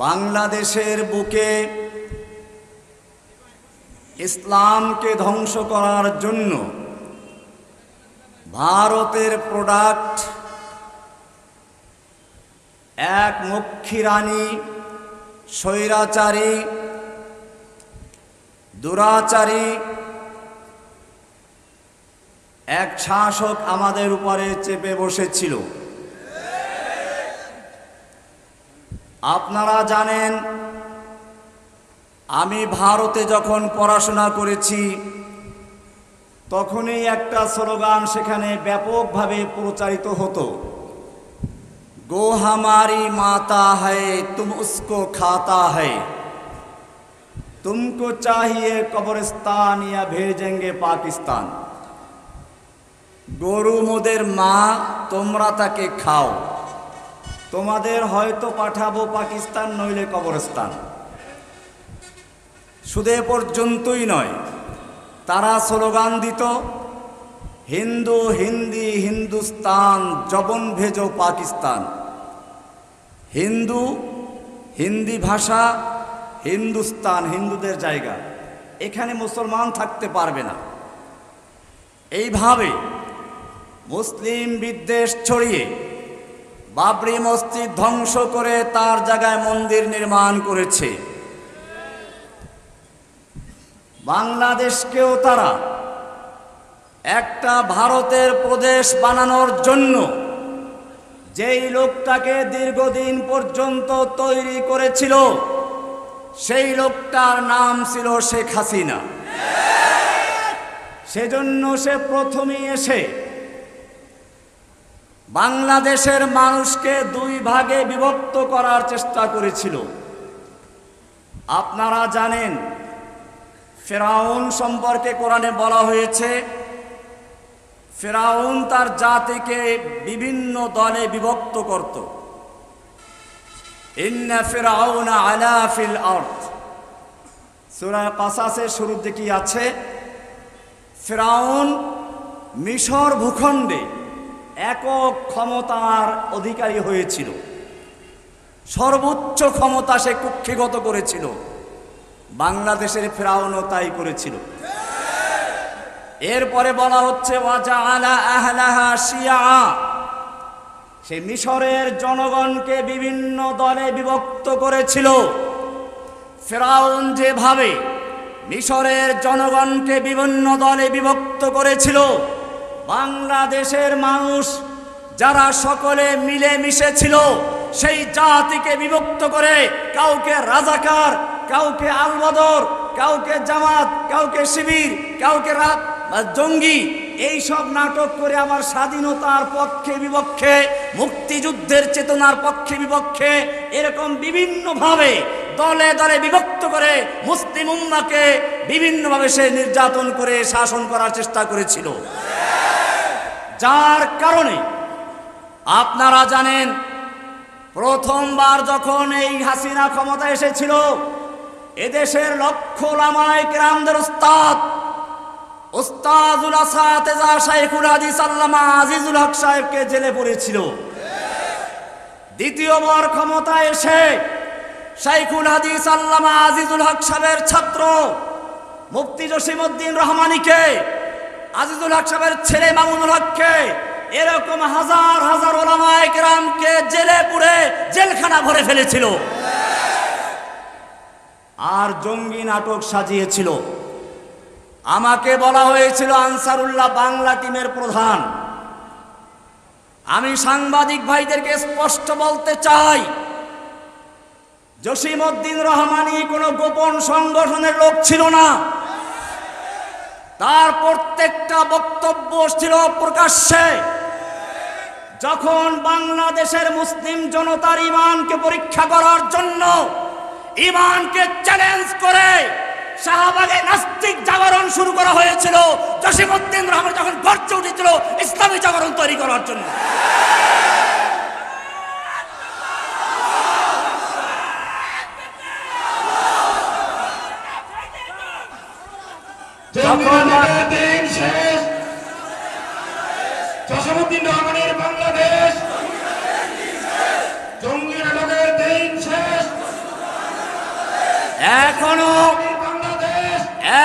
বাংলাদেশের বুকে ইসলামকে ধ্বংস করার জন্য ভারতের প্রোডাক্ট এক মক্ষী রানী, স্বৈরাচারী, দুরাচারী, এক শাসক আমাদের উপরে চেপে বসেছিল। আপনারা জানেন, আমি ভারতে যখন পড়াশোনা করেছি, তখনই একটা স্লোগান সেখানে ব্যাপকভাবে প্রচারিত হতো। গো হামারি মাতা হ্যায় তুম খাতা হে তুমকো চাহিয়ে কবরস্তান ইয়া ভেজেঙ্গে পাকিস্তান। গরু মোদের মা, তোমরা তাকে খাও। তোমাদের হয়তো পাঠাবো পাকিস্তান, নইলে কবরস্থান। শুধু পর্যন্তই নয়, তারা স্লোগান দিত, হিন্দু, হিন্দি, হিন্দুস্তান, জবন ভেজো পাকিস্তান। হিন্দু, হিন্দি ভাষা, হিন্দুস্তান, হিন্দুদের জায়গা। এখানে মুসলমান থাকতে পারবে না। এইভাবে মুসলিম বিদ্বেষ ছড়িয়ে বাবরি মসজিদ ধ্বংস করে তার জায়গায় মন্দির নির্মাণ করেছে। বাংলাদেশকেও তারা একটা ভারতের প্রদেশ বানানোর জন্য যেই লোকটাকে দীর্ঘদিন পর্যন্ত তৈরি করেছিল, সেই লোকটার নাম ছিল শেখ হাসিনা। সেজন্য সে প্রথমেই এসে বাংলাদেশের মানুষকে দুই ভাগে বিভক্ত করার চেষ্টা করেছিল। আপনারা জানেন, ফেরাউন সম্পর্কে কোরআনে বলা হয়েছে, ফেরাউন তার জাতিকে বিভিন্ন দলে বিভক্ত করত। ইন্না ফেরাউনা আর্থ শুরুর দিকে আছে? ফেরাউন মিশর ভূখণ্ডে একক ক্ষমতার অধিকারী হয়েছিল। সর্বোচ্চ ক্ষমতা সে কুক্ষিগত করেছিল। বাংলাদেশের ফেরাউনও তাই করেছিল। এরপরে বলা হচ্ছে সে মিশরের জনগণকে বিভিন্ন দলে বিভক্ত করেছিল। ফেরাউন যেভাবে মিশরের জনগণকে বিভিন্ন দলে বিভক্ত করেছিল বাংলাদেশের মানুষ যারা সকলে মিলে মিশেছিল সেই জাতিকে বিভক্ত করে কাউকে রাজাকার, কাউকে আলবদর, কাউকে জামাত, কাউকে শিবির, কাউকে রাত জঙ্গি এই সব নাটক করে আমার স্বাধীনতার পক্ষে বিপক্ষে, মুক্তিযুদ্ধের চেতনার পক্ষে বিপক্ষে এরকম বিভিন্নভাবে দলে দলে বিভক্ত করে মুসলিম উম্মাকে বিভিন্নভাবে সে নির্যাতন করে শাসন করার চেষ্টা করেছিল। যার কারণে আপনারা জানেন, প্রথমবার যখন এই হাসিনা ক্ষমতা এসেছিল, এদেশের লক্ষ লামায় কেরামদের উস্তাদ ওস্তাদুল আসাতেজা শাইখুল হাদিস আল্লামা আজিজুল হক সাহেবকে জেলে পড়েছিল। দ্বিতীয়বার ক্ষমতা এসে শাইখুল হাদিস আল্লামা আজিজুল হক সাহেবের ছাত্র মুফতি জসিমউদ্দিন রহমানিকে আজিজুল হক সাহেবের ছেলে মামুনুল হককে এরকম হাজার হাজার ওলামায়ে কেরামকে জেলে পুড়ে জেলখানা ভরে ফেলেছিল। আর জঙ্গি নাটক সাজিয়েছিল। আমাকে বলা হয়েছিল আনসারুল্লাহ বাংলা টিমের প্রধান। আমি সাংবাদিক ভাইদেরকে স্পষ্ট বলতে চাই, জসিমউদ্দিন রহমানি কোনো গোপন সংগঠনের লোক ছিল না। তার প্রত্যেকটা বক্তব্য ছিল প্রকাশ্যে। যখন বাংলাদেশের মুসলিম জনতার ইমানকে পরীক্ষা করার জন্য ইমানকে চ্যালেঞ্জ করে শাহবাগে নাস্তিক জাগরণ শুরু করা হয়েছিল, জসিমউদ্দিন রহমান যখন গর্জে উঠেছিল, ইসলামী জাগরণ তৈরি করার জন্য। দিন শেষ জসীমউদ্দিন রহমানের বাংলাদেশ। জঙ্গি নাটকের দিন শেষ। এখনও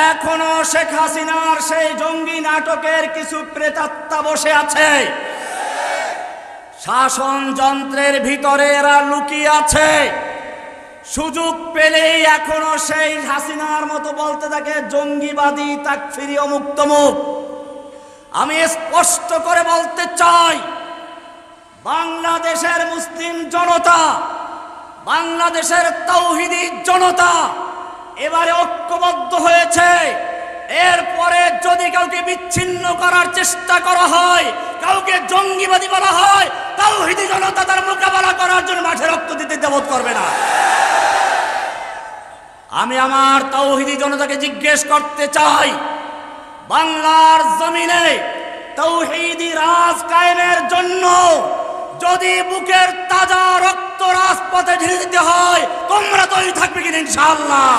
এখনও শেখ হাসিনার সেই জঙ্গি নাটকের কিছু প্রেতাত্মা বসে আছে। শাসন যন্ত্রের ভিতরে এরা লুকিয়ে আছে। সুযোগ পেলেই এখনও সেই হাসিনার মতো বলতে থাকে, জঙ্গিবাদী, তাকফিরি অমুক তমুক আমি স্পষ্ট করে বলতে চাই, বাংলাদেশের মুসলিম জনতা, বাংলাদেশের তৌহিদি জনতা এবারে ঐক্যবদ্ধ হয়েছে। এরপরে যদি কাউকে বিচ্ছিন্ন করার চেষ্টা করা হয়, কাউকে জঙ্গিবাদী বলা হয়, তৌহিদি জনতা তার মোকাবেলা করার জন্য মাঠে রক্ত দিতে দেবত করবে না। আমি আমার তৌহিদি জনতাকে জিজ্ঞেস করতে চাই, বাংলার জমিনে তৌহিদি রাজ কায়েমের জন্য যদি বুকের তাজা রক্ত রাজপথে ঢেলে দিতে হয়, তোমরা তৈরি থাকবে কিনা ইনশাআল্লাহ?